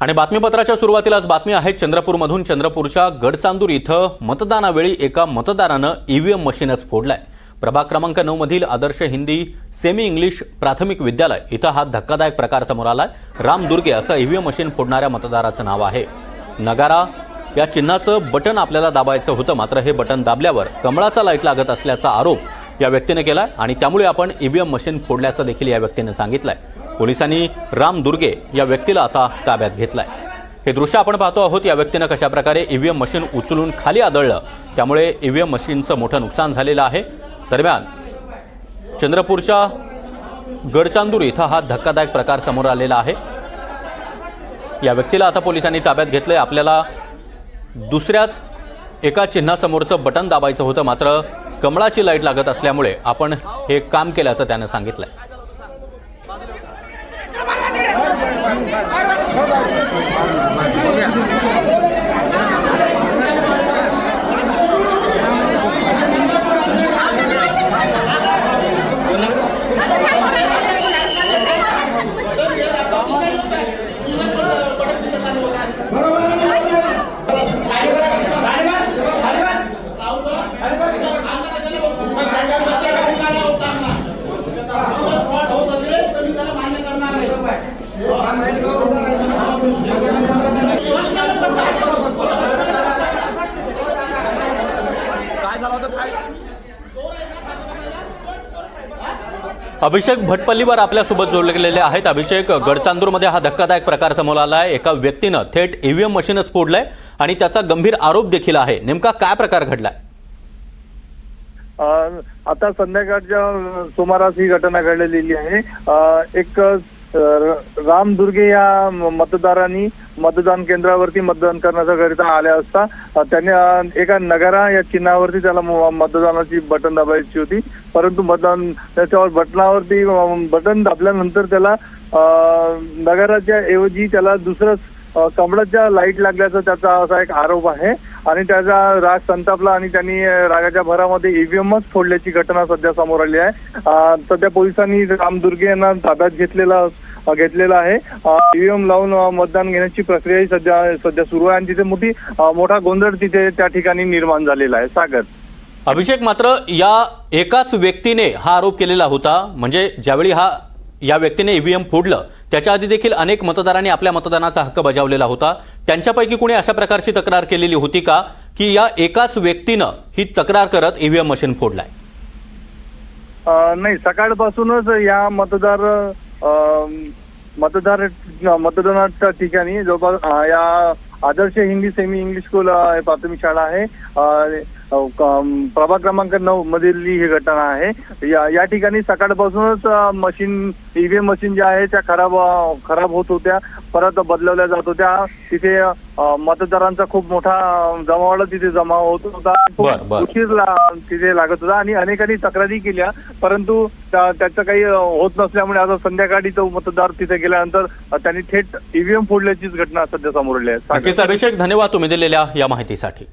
आणि बातमीपत्राच्या सुरुवातीलाच बातमी आहे चंद्रपूरमधून चंद्रपूरच्या गडचांदूर इथं मतदानावेळी एका मतदारानं ईव्हीएम मशीनच फोडलाय. प्रभाग क्रमांक नऊ मधील आदर्श हिंदी सेमी इंग्लिश प्राथमिक विद्यालय इथं हा धक्कादायक प्रकार समोर आलाय. राम दुर्गे असं ईव्हीएम मशीन फोडणाऱ्या मतदाराचं नाव आहे. नगारा या चिन्हाचं बटन आपल्याला दाबायचं होतं मात्र हे बटन दाबल्यावर कमळाचा लाइट लागत असल्याचा आरोप या व्यक्तीने केलाय आणि त्यामुळे आपण ईव्हीएम मशीन फोडल्याचं देखील या व्यक्तीने सांगितलंय. पोलिसांनी राम दुर्गे या व्यक्तीला आता ताब्यात घेतलाय. हे दृश्य आपण पाहतो आहोत या व्यक्तीनं कशाप्रकारे ईव्हीएम मशीन उचलून खाली आदळलं. त्यामुळे ईव्हीएम मशीनचं मोठं नुकसान झालेलं आहे. दरम्यान चंद्रपूरच्या गडचांदूर इथं हा धक्कादायक प्रकार समोर आलेला आहे. या व्यक्तीला आता पोलिसांनी ताब्यात घेतलंय. आपल्याला दुसऱ्याच एका चिन्हासमोरचं बटन दाबायचं होतं मात्र कमळाची लाइट लागत असल्यामुळे आपण हे काम केल्याचं त्यानं सांगितलं आहे सांगितलंय अभिषेक भटपल्लीवर आपल्यासोबत जोडले गेलेले आहेत. अभिषेक गडचांदूरमध्ये हा धक्कादायक प्रकार समोर आला आहे. एका व्यक्तीनं थेट ईव्हीएम मशीनच फोडलंय आणि त्याचा गंभीर आरोप देखील आहे. नेमका काय प्रकार घडलाय? अ, आता संध्याकाळच्या सुमारास ही घटना घडलेली आहे. एक रामदुर्गे या मतदारांनी मतदान केंद्रावरती मतदान करण्याकरिता आल्या असता त्यांनी त्याने एका नगारा या चिन्हावरती त्याला म- मतदानाची बटन दाबायची होती. परंतु मतदान त्याच्यावर बटनावरती बटन दाबल्यानंतर त्याला नगाराच्या ऐवजी त्याला दुसरंच कमळाच्या लाइट लागल्याचा त्याचा असा एक आरोप आहे. आणि त्याचा राग संतापला आणि त्यांनी रागाच्या भरामध्ये ईव्हीएमच फोडल्याची घटना सध्या समोर आली आहे. सध्या पोलिसांनी राम दुर्गे यांना ताब्यात घेतलेला घेतलेला आहे. ईव्हीएम लावून मतदान घेण्याची प्रक्रिया ही सध्या सध्या सुरू आहे. आणि तिथे मोठी मोठा गोंधळ तिथे त्या ठिकाणी निर्माण झालेला आहे. सागर. अभिषेक मात्र या एकाच व्यक्तीने हा आरोप केलेला होता. म्हणजे ज्यावेळी हा या व्यक्तीने ईव्हीएम फोडलं. त्याच्या आधी देखील अनेक मतदारांनी आपल्या मतदानाचा हक्क बजावलेला होता. त्यांच्यापैकी कुणी अशा प्रकारची तक्रार केलेली होती का? की या एकाच व्यक्तीनं ही तक्रार करत ईव्हीएम मशीन फोडलाय? नाही सकाळपासूनच या मतदार मतदार मतदानाच्या ठिकाणी जवळपास या Adarsh Hindi semi English school प्राथमिक शाळा आहे. प्रभाग क्रमांक नऊ मधील ही घटना आहे. या या ठिकाणी सकाळपासूनच मशीन ईव्हीएम मशीन ज्या आहे त्या खराब खराब होत होत्या. परत बदलवल्या जात होत्या. तिथे मतदारांचा खूप मोठा जमावाडा तिथे जमा होत होता. उशीर ला- तिथे लागत होता आणि अनेकांनी तक्रारी केल्या. परंतु त्या- त्याचं काही होत नसल्यामुळे आता संध्याकाळी तो मतदार तिथे गेल्यानंतर त्यांनी थेट ईव्हीएम फोडल्याचीच घटना सध्या समोर आली आहे. अभिषेक धन्यवाद तुम्ही दिलेल्या या माहितीसाठी.